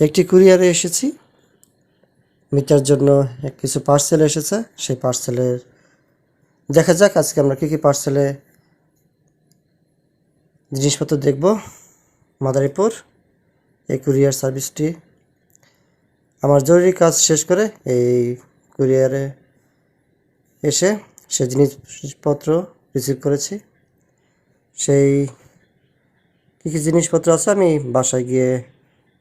একটি কুরিয়ারে এসেছি। মিটার জন্য কিছু পার্সেল এসেছে। সেই পার্সেলের দেখা যাক আজকে আমরা কী কী পার্সেলে জিনিসপত্র দেখব। মাদারীপুর, এই কুরিয়ার সার্ভিসটি। আমার জরুরি কাজ শেষ করে এই কুরিয়ারে এসে সে জিনিসপত্র রিসিভ করেছি। সেই কী কী জিনিসপত্র আছে আমি বাসায় গিয়ে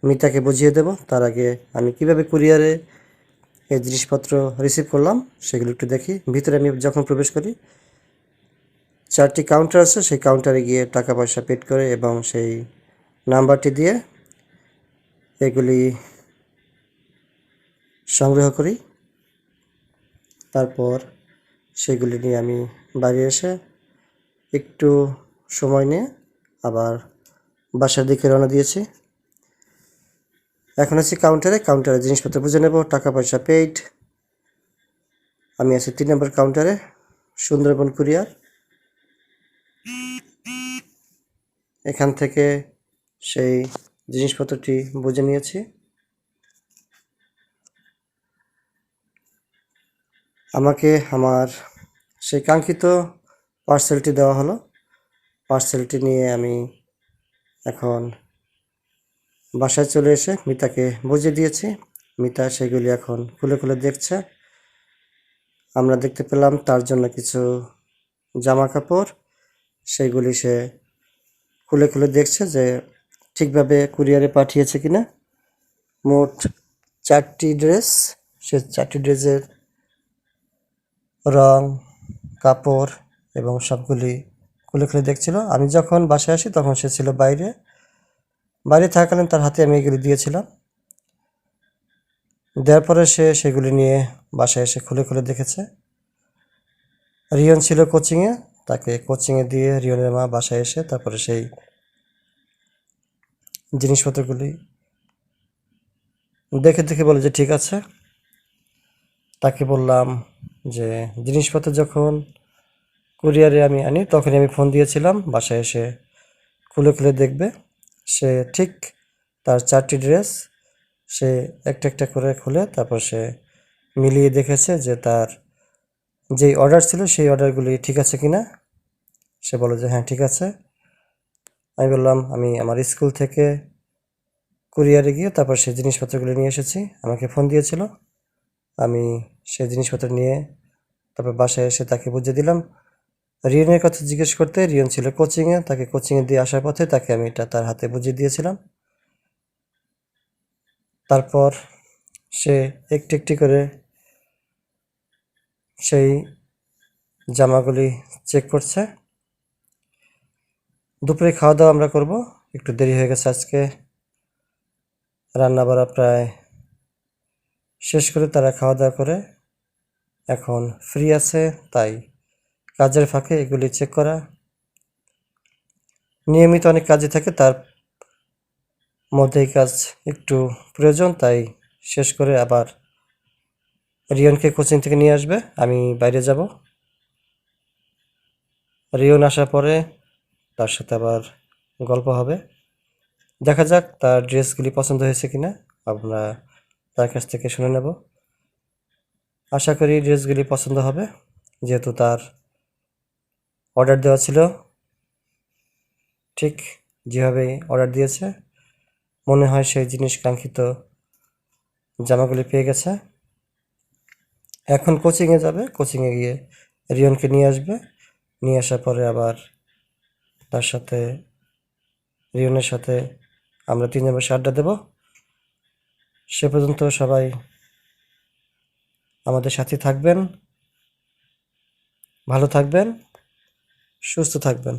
মিতাকে বুঝিয়ে দেব। তার আগে আমি কীভাবে কুরিয়ারে এই জিনিসপত্র রিসিভ করলাম, সেগুলো একটু দেখি। ভিতরে আমি যখন প্রবেশ করি, চারটি কাউন্টার আছে। সেই কাউন্টারে গিয়ে টাকা পয়সা পেড করে এবং সেই নাম্বারটি দিয়ে এগুলি সংগ্রহ করি। তারপর সেগুলি নিয়ে আমি বাড়ি এসে একটু সময় নিয়ে আবার বাসার দিকে রওনা দিয়েছি। এখন আছি কাউন্টারে কাউন্টারে জিনিসপত্র বুঝে নেব টাকা পয়সা পেইড আমি আছি তিন নম্বর কাউন্টারে সুন্দরবন কুরিয়ার এখান থেকে সেই জিনিসপত্রটি বুঝে নিয়েছি। আমাকে আমার সেই কাঙ্ক্ষিত পার্সেলটি দেওয়া হলো। পার্সেলটি নিয়ে আমি এখন বাসায় চলে এসে মিতাকে বুঝিয়ে দিয়েছি। মিতা সেগুলি এখন খুলে খুলে দেখছে। আমরা দেখতে পেলাম তার জন্য কিছু জামা কাপড় সেগুলি সে খুলে খুলে দেখছে যে ঠিকভাবে কুরিয়ারে পাঠিয়েছে কিনা। মোট চারটি ড্রেস। সে চারটি ড্রেসের রং, কাপড় এবং সবগুলি খুলে খুলে দেখছিল। আমি যখন বাসায় আসি তখন সে ছিল বাইরে। বাইরে থাকাকালীন তার হাতে আমি এগুলি দিয়েছিলাম। দেওয়ার পরে সে সেগুলি নিয়ে বাসায় এসে খুলে খুলে দেখেছে। রিয়ন ছিল কোচিংয়ে তাকে কোচিংয়ে দিয়ে রিয়নের মা বাসায় এসে তারপরে সেই জিনিসপত্রগুলি দেখে দেখে বলে যে, ঠিক আছে। তাকে বললাম যে, জিনিসপত্র যখন কুরিয়ারে আমি আনি, তখনই আমি ফোন দিয়েছিলাম, বাসায় এসে খুলে খুলে দেখবে। সে ঠিক তার চারটি ড্রেস সে একটা একটা করে খুলে তারপর সে মিলিয়ে দেখেছে যে তার যেই অর্ডার ছিল সেই অর্ডারগুলি ঠিক আছে কিনা। সে বলে যে হ্যাঁ ঠিক আছে। আমি বললাম, আমি আমার স্কুল থেকে কুরিয়ারে গিয়ে তারপর সেই জিনিসপত্রগুলি নিয়ে এসেছি। আমাকে ফোন দিয়েছিল। আমি সেই জিনিসপত্র নিয়ে তারপর বাসায় এসে তাকে বুঝিয়ে দিলাম রিয়নের কথা জিজ্ঞেস করতে রিয়ন ছিল কোচিংয়ে। তাকে কোচিংয়ে দিয়ে আসার পথে তাকে আমি এটা তার হাতে বুঝিয়ে দিয়েছিলাম। তারপর সে একটি একটি করে সেই জামাগুলি চেক করছে। দুপুরে খাওয়া দাওয়া আমরা করব। একটু দেরি হয়ে গেছে আজকে। রান্না বাড়া প্রায় শেষ করে তারা খাওয়া দাওয়া করে এখন ফ্রি আছে, তাই কাজের ফাঁকে এগুলি চেক করা। নিয়মিত অনেক কাজে থাকে, তার মধ্যে এই কাজ একটু প্রয়োজন, তাই শেষ করে আবার রিয়নকে কোচিং থেকে নিয়ে আসবে, আমি বাইরে যাব। রিয়ন আসার পরে তার সাথে আবার গল্প হবে। দেখা যাক তার ড্রেসগুলি পছন্দ হয়েছে কিনা, আমরা তার কাছ থেকে শুনে নেব। আশা করি ড্রেসগুলি পছন্দ হবে, যেহেতু তার অর্ডার দেওয়া ছিল। ঠিক যেভাবে অর্ডার দিয়েছে, মনে হয় সেই জিনিস কাঙ্ক্ষিত জামাগুলি পেয়ে গেছে। এখন কোচিংয়ে যাবে কোচিংয়ে গিয়ে রিয়নকে নিয়ে আসবে। নিয়ে আসার পরে আবার তার সাথে, রিয়নের সাথে আমরা তিনজন বসে আড্ডা দেব। সে পর্যন্ত সবাই আমাদের সাথে থাকবেন, ভালো থাকবেন। সুস্থ থাকবেন।